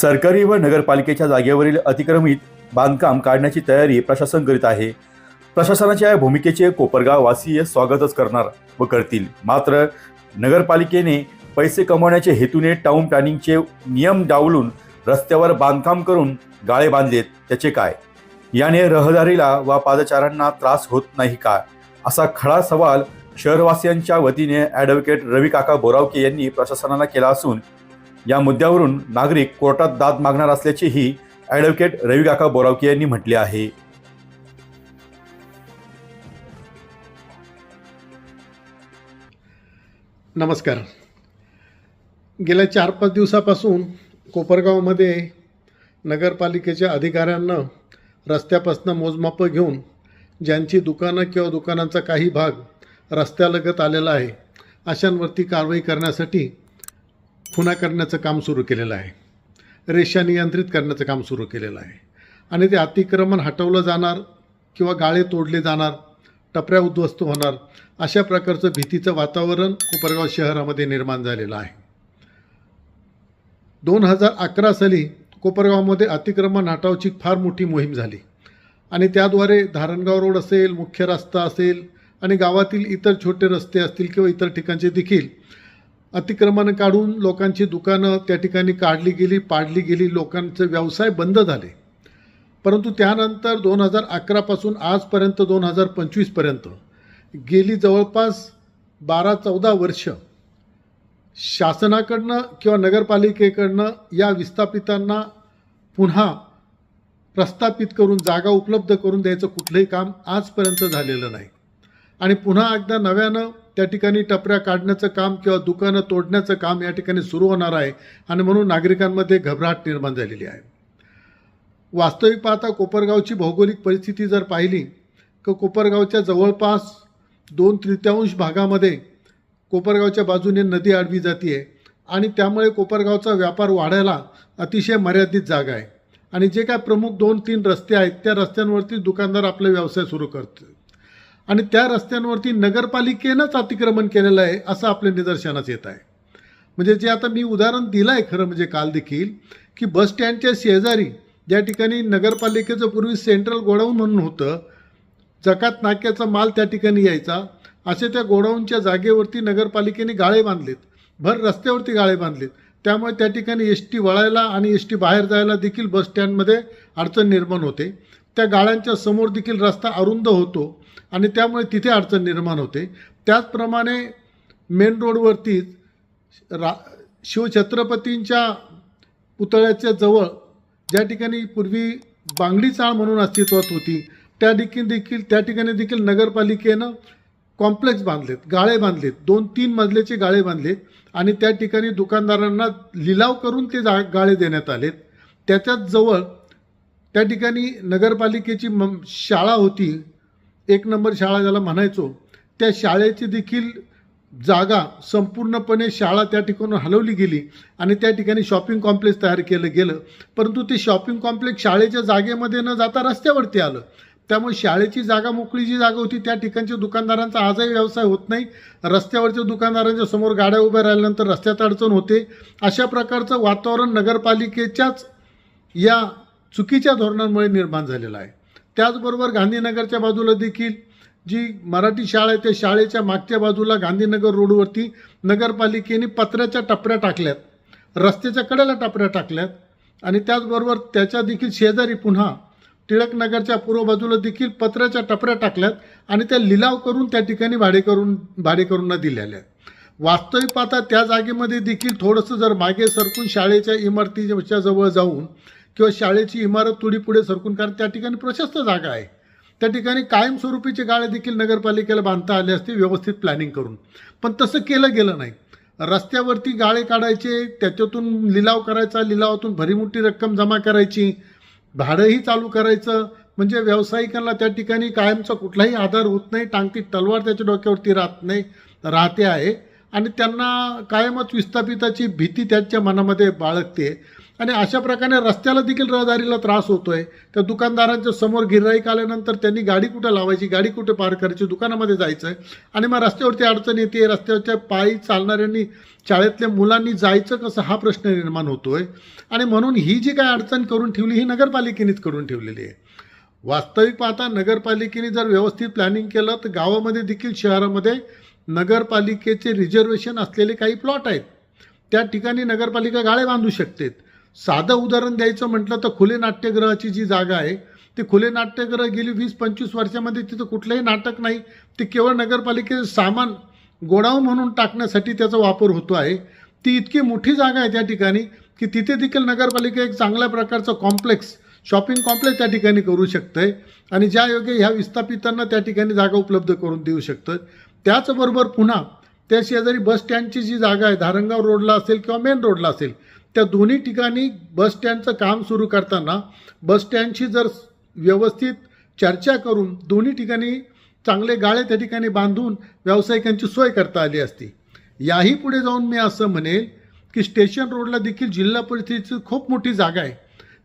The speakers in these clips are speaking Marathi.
सरकारी व नगरपालिकेच्या जागेवरील अतिक्रमित बांधकाम काढण्याची तयारी प्रशासन करीत आहे. प्रशासनाच्या या भूमिकेचे कोपरगाव वासीय स्वागतच करणार व करतील. मात्र नगरपालिकेने पैसे कमवण्याच्या हेतूने टाऊन प्लॅनिंगचे नियम डावलून रस्त्यावर बांधकाम करून गाळे बांधलेत. त्याचे काय? याने रहदारीला व पादचाऱ्यांना त्रास होत नाही का? असा खडा सवाल शहरवासियांच्या वतीने ॲडव्होकेट रवी काका बोरावके यांनी प्रशासनाला केला असून या मुद्द्यावरून नागरिक कोर्टात दाद मागणार असल्याचेही ॲडव्होकेट रविकाका बोरावके यांनी म्हटले आहे. नमस्कार. गेल्या चार पाच दिवसापासून कोपरगावमध्ये नगरपालिकेच्या अधिकाऱ्यांना रस्त्यापासून मोजमापं घेऊन ज्यांची दुकानं किंवा दुकानांचा काही भाग रस्त्यालगत आलेला आहे अशांवरती कारवाई करण्यासाठी पुन्हा करण्याचं काम सुरू केलेलं आहे. रेषा नियंत्रित करण्याचं काम सुरू केलेलं आहे. आणि ते अतिक्रमण हटवलं जाणार किंवा गाळे तोडले जाणार टपऱ्या उद्ध्वस्त होणार अशा प्रकारचं भीतीचं वातावरण कोपरगाव शहरामध्ये निर्माण झालेलं आहे. दोन हजार अकरा साली कोपरगावमध्ये अतिक्रमण हटावची फार मोठी मोहीम झाली. आणि त्याद्वारे धारणगाव रोड असेल मुख्य रस्ता असेल आणि गावातील इतर छोटे रस्ते असतील किंवा इतर ठिकाणचे देखील अतिक्रमण काढून लोकांची दुकानं त्या ठिकाणी काढली गेली पाडली गेली लोकांचे व्यवसाय बंद झाले. परंतु त्यानंतर दोन हजार अकरापासून आजपर्यंत दोन हजार पंचवीसपर्यंत गेली जवळपास बारा चौदा वर्ष शासनाकडनं किंवा नगरपालिकेकडनं या विस्थापितांना पुन्हा प्रस्थापित करून जागा उपलब्ध करून द्यायचं कुठलंही काम आजपर्यंत झालेलं नाही. आणि पुन्हा एकदा नव्यानं त्या ठिकाणी टपऱ्या काढण्याचं काम किंवा दुकानं तोडण्याचं काम या ठिकाणी सुरू होणार आहे आणि म्हणून नागरिकांमध्ये घबराट निर्माण झालेली आहे. वास्तविक पाहता कोपरगावची भौगोलिक परिस्थिती जर पाहिली तर कोपरगावच्या जवळपास दोन तृतीयांश भागामध्ये कोपरगावच्या बाजूने नदी आडवी जाते आणि त्यामुळे कोपरगावचा व्यापार वाढायला अतिशय मर्यादित जागा आहे. आणि जे काय प्रमुख दोन तीन रस्ते आहेत त्या रस्त्यांवरती दुकानदार आपले व्यवसाय सुरू करतात आणि त्या रस्त्यांवरती नगरपालिकेनंच अतिक्रमण केलेलं आहे असं आपल्या निदर्शनास येत आहे. म्हणजे जे आता मी उदाहरण दिलं आहे खरं म्हणजे काल देखील की बस स्टँडच्या शेजारी ज्या ठिकाणी नगरपालिकेचं पूर्वी सेंट्रल गोडाऊन म्हणून होतं जकात नाक्याचा माल त्या ठिकाणी यायचा असे त्या गोडाऊनच्या जागेवरती नगरपालिकेने गाळे बांधलेत भर रस्त्यावरती गाळे बांधलेत. त्यामुळे त्या ठिकाणी एस टी वळायला आणि एस टी बाहेर जायला देखील बस स्टँडमध्ये अडचण निर्माण होते. त्या गाळ्यांच्या समोर देखील रस्ता अरुंद होतो. आणि त्यामुळे तिथे अडचण निर्माण होते. त्याचप्रमाणे मेन रोडवरतीच रा शिवछत्रपतींच्या पुतळ्याच्या जवळ ज्या ठिकाणी पूर्वी बांगडी चाळ म्हणून अस्तित्वात होती त्या देखील देखील त्या ठिकाणी देखील नगरपालिकेनं कॉम्प्लेक्स बांधलेत गाळे बांधलेत दोन तीन मजल्याचे गाळे बांधलेत आणि त्या ठिकाणी दुकानदारांना लिलाव करून ते जा गाळे देण्यात आलेत. त्याच्याच जवळ त्या ठिकाणी नगरपालिकेची म शाळा होती एक नंबर शाळा ज्याला म्हणायचो त्या शाळेची देखील जागा संपूर्णपणे शाळा त्या ठिकाणून हलवली गेली आणि त्या ठिकाणी शॉपिंग कॉम्प्लेक्स तयार केलं गेलं. परंतु ते शॉपिंग कॉम्प्लेक्स शाळेच्या जागेमध्ये न जाता रस्त्यावरती आलं. त्यामुळे शाळेची जागा मोकळी जी जागा होती त्या ठिकाणच्या दुकानदारांचा आजही व्यवसाय होत नाही. रस्त्यावरच्या दुकानदारांच्या समोर गाड्या उभ्या राहिल्यानंतर रस्त्यात अडचण होते. अशा प्रकारचं वातावरण नगरपालिकेच्याच या चुकीच्या धोरणांमुळे निर्माण झालेलं आहे. त्याचबरोबर गांधीनगरच्या बाजूला देखील जी मराठी शाळा आहे त्या शाळेच्या मागच्या बाजूला गांधीनगर रोडवरती नगरपालिकेने पत्र्याच्या टपऱ्या टाकल्यात. रस्त्याच्या कडेला टपऱ्या टाकल्यात. आणि त्याचबरोबर त्याच्या देखील शेजारी पुन्हा टिळकनगरच्या पूर्व बाजूला देखील पत्र्याच्या टपऱ्या टाकल्यात आणि त्या लिलाव करून त्या ठिकाणी भाडे करून भाडेकरूंना दिलेल्या आहेत. वास्तविक पाहता त्या जागेमध्ये देखील थोडंसं जर मागे सरकून शाळेच्या इमारतीच्या जवळ जाऊन किंवा शाळेची इमारत थोडी पुढे सरकून कारण त्या ठिकाणी प्रशस्त जागा आहे. त्या ठिकाणी कायमस्वरूपीचे गाळे देखील नगरपालिकेला बांधता आले असते व्यवस्थित प्लॅनिंग करून. पण तसं केलं गेलं नाही. रस्त्यावरती गाळे काढायचे त्याच्यातून लिलाव करायचा लिलावातून भरीमोठी रक्कम जमा करायची भाडंही चालू करायचं. म्हणजे व्यावसायिकांना त्या ठिकाणी कायमचा कुठलाही आधार होत नाही टांगती तलवार त्याच्या डोक्यावरती राहत नाही राहते आहे. आणि त्यांना कायमच विस्थापिताची भीती त्यांच्या मनामध्ये बाळगते. आणि अशा प्रकारे रस्त्याला देखील रहदारीला त्रास होतो आहे त्या दुकानदारांच्या समोर गिऱ्हाईक आल्यानंतर त्यांनी गाडी कुठे लावायची गाडी कुठे पार करायची दुकानामध्ये जायचं आहे आणि मग रस्त्यावरती अडचण येते रस्त्यावरच्या पायी चालणाऱ्यांनी शाळेतल्या मुलांनी जायचं कसं हा प्रश्न निर्माण होतो आहे आणि म्हणून ही जी काय अडचण करून ठेवली ही नगरपालिकेनेच करून ठेवलेली आहे. वास्तविक पाहता नगरपालिकेने जर व्यवस्थित प्लॅनिंग केलं तर गावामध्ये देखील शहरामध्ये नगरपालिकेचे रिझर्वेशन असलेले काही प्लॉट आहेत. त्या ठिकाणी नगरपालिका गाळे बांधू शकते साधं उदाहरण द्यायचं म्हटलं तर खुले नाट्यगृहाची जी जागा आहे ते खुले नाट्यगृह गेली वीस पंचवीस वर्षामध्ये तिथं कुठलंही नाटक नाही ते केवळ नगरपालिकेचं सामान गोडाऊन म्हणून टाकण्यासाठी त्याचा वापर होतो आहे. ती इतकी मोठी जागा आहे त्या ठिकाणी की तिथे देखील नगरपालिका एक चांगल्या प्रकारचं कॉम्प्लेक्स शॉपिंग कॉम्प्लेक्स त्या ठिकाणी करू शकतं आहे आणि ज्या योग्य ह्या विस्थापितांना त्या ठिकाणी जागा उपलब्ध करून देऊ शकतं. त्याचबरोबर पुन्हा त्या शेजारी बस स्टँडची जी जागा आहे धारणगाव रोडला असेल किंवा मेन रोडला असेल त्या दोन्ही ठिकाणी बस स्टँडचं काम सुरू करताना बसस्टँडशी जर व्यवस्थित चर्चा करून दोन्ही ठिकाणी चांगले गाळे त्या ठिकाणी बांधून व्यावसायिकांची सोय करता आली असती. याही पुढे जाऊन मी असं म्हणेल की स्टेशन रोडला देखील जिल्हा परिषदेची खूप मोठी जागा आहे.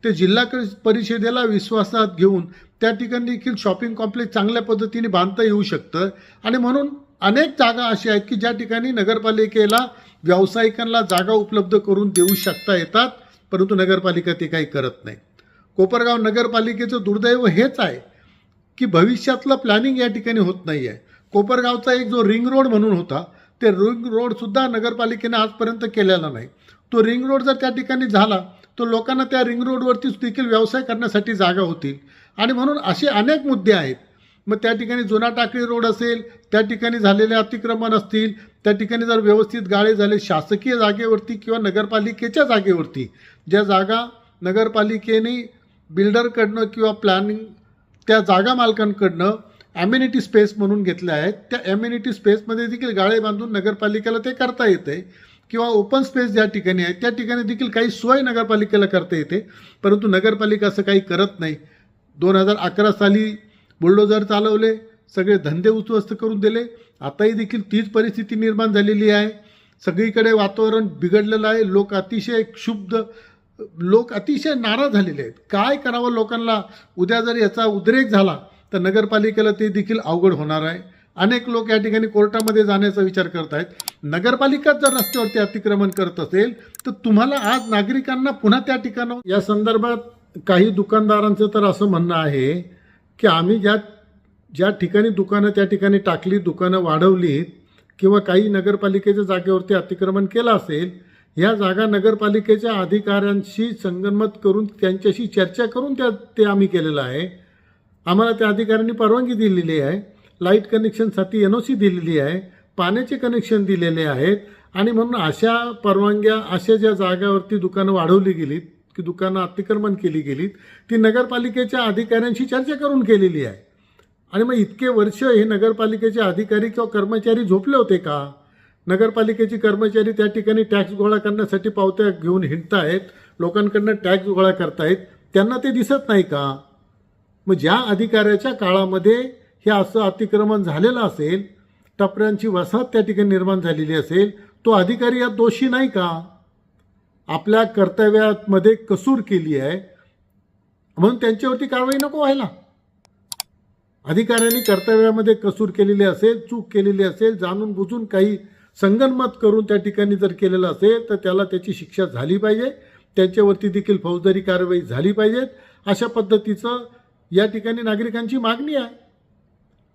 ते जिल्हा परिषदेला विश्वासात घेऊन त्या ठिकाणी देखील शॉपिंग कॉम्प्लेक्स चांगल्या पद्धतीने बांधता येऊ शकतं आणि म्हणून अनेक जागा अशा आहेत की ज्या ठिकाणी नगरपालिकेला व्यावसायिकांना जागा उपलब्ध करून देऊ शकता येतात परंतु नगरपालिका ते काही करत नाही. कोपरगाव नगरपालिकेचं दुर्दैव हेच आहे की भविष्यातलं प्लॅनिंग या ठिकाणी होत नाही आहे कोपरगावचा एक जो रिंग रोड म्हणून होता ते रिंग रोडसुद्धा नगरपालिकेने आजपर्यंत केलेला नाही. तो रिंग रोड जर त्या ठिकाणी झाला तर लोकांना त्या रिंग रोडवरतीच देखील व्यवसाय करण्यासाठी जागा होतील. आणि म्हणून असे अनेक मुद्दे आहेत मग त्या ठिकाणी जुना टाकळी रोड असेल त्या ठिकाणी झालेले अतिक्रमण असतील त्या ठिकाणी जर व्यवस्थित गाळे झाले शासकीय जागेवरती किंवा नगरपालिकेच्या जागेवरती ज्या जागा नगरपालिकेने बिल्डरकडनं किंवा प्लॅनिंग त्या जागा मालकांकडनं ॲम्युनिटी स्पेस म्हणून घेतल्या आहेत. त्या ॲम्युनिटी स्पेसमध्ये देखील गाळे बांधून नगरपालिकेला ते करता येते किंवा ओपन स्पेस ज्या ठिकाणी आहे त्या ठिकाणी देखील काही सोय नगरपालिकेला करता येते. परंतु नगरपालिका असं काही करत नाही. दोन हजार अकरा साली बुलडोझर चालवले सगळे धंदे उद्ध्वस्त करून दिले. आताही देखील तीच परिस्थिती निर्माण झालेली आहे. सगळीकडे वातावरण बिघडलेलं आहे. लोक अतिशय क्षुब्ध लोक अतिशय नाराज झालेले आहेत. काय करावं लोकांना? उद्या जर याचा उद्रेक झाला तर नगरपालिकेला ते देखील अवघड होणार आहे. अनेक लोक या ठिकाणी कोर्टामध्ये जाण्याचा विचार करत आहेत. नगरपालिकाच जर रस्त्यावरती अतिक्रमण करत असेल तर तुम्हाला आज नागरिकांना पुन्हा त्या ठिकाणं या संदर्भात काही दुकानदारांचं तर असं म्हणणं आहे की आम्ही ज्या ज्या ठिकाणी दुकानं त्या ठिकाणी टाकली दुकानं वाढवलीत किंवा काही नगरपालिकेच्या जागेवरती अतिक्रमण केलं असेल ह्या जागा नगरपालिकेच्या अधिकाऱ्यांशी संगनमत करून त्यांच्याशी चर्चा करून त्या ते आम्ही केलेलं आहे. आम्हाला त्या अधिकाऱ्यांनी परवानगी दिलेली आहे. लाइट कनेक्शनसाठी एन ओ सी दिलेली आहे. पाण्याचे कनेक्शन दिलेले आहेत. आणि म्हणून अशा परवानग्या अशा ज्या जागावरती दुकानं वाढवली गेलीत की दुकानं अतिक्रमण केली गेलीत ती नगरपालिकेच्या अधिकाऱ्यांशी चर्चा करून केलेली आहे. आणि मग इतके वर्ष हे नगरपालिकेचे अधिकारी किंवा कर्मचारी झोपले होते का? नगरपालिकेचे कर्मचारी त्या ठिकाणी टॅक्स गोळा करण्यासाठी पावत्या घेऊन हिंडतायत लोकांकडनं टॅक्स गोळा करतायत त्यांना ते दिसत नाही का? मग ज्या अधिकाऱ्याच्या काळामध्ये हे असं अतिक्रमण झालेलं असेल टपऱ्यांची वसाहत त्या ठिकाणी निर्माण झालेली असेल तो अधिकारी यात दोषी नाही का? आपल्या कर्तव्यामध्ये कसूर केली आहे म्हणून त्यांच्यावरती कारवाई नको व्हायला. अधिकाऱ्यांनी कर्तव्यामध्ये कसूर केलेली असेल चूक केलेली असेल जाणून बुजून काही संगनमत करून त्या ठिकाणी जर केलेलं असेल तर त्याला त्याची शिक्षा झाली पाहिजे. त्यांच्यावरती देखील फौजदारी कारवाई झाली पाहिजेत अशा पद्धतीचं या ठिकाणी नागरिकांची मागणी आहे.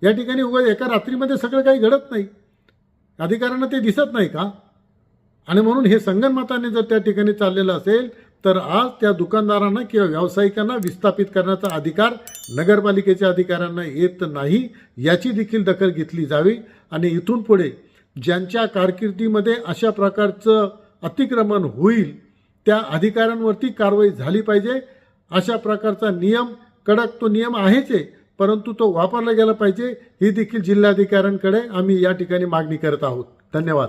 या ठिकाणी उगा एका रात्रीमध्ये सगळं काही घडत नाही. अधिकाऱ्यांना ते दिसत नाही का? आणि म्हणून हे संगनमताने जर त्या ठिकाणी चाललेलं असेल तर आज त्या दुकानदारांना किंवा व्यावसायिकांना विस्थापित करण्याचा अधिकार नगरपालिकेच्या अधिकाऱ्यांना येत नाही याची देखील दखल घेतली जावी. आणि इथून पुढे ज्यांच्या कारकिर्दीमध्ये अशा प्रकारचं अतिक्रमण होईल त्या अधिकाऱ्यांवरती कारवाई झाली पाहिजे. अशा प्रकारचा नियम कडक तो नियम आहेच आहे परंतु तो वापरला गेला पाहिजे. ही देखील जिल्हाधिकाऱ्यांकडे आम्ही या ठिकाणी मागणी करत आहोत. धन्यवाद.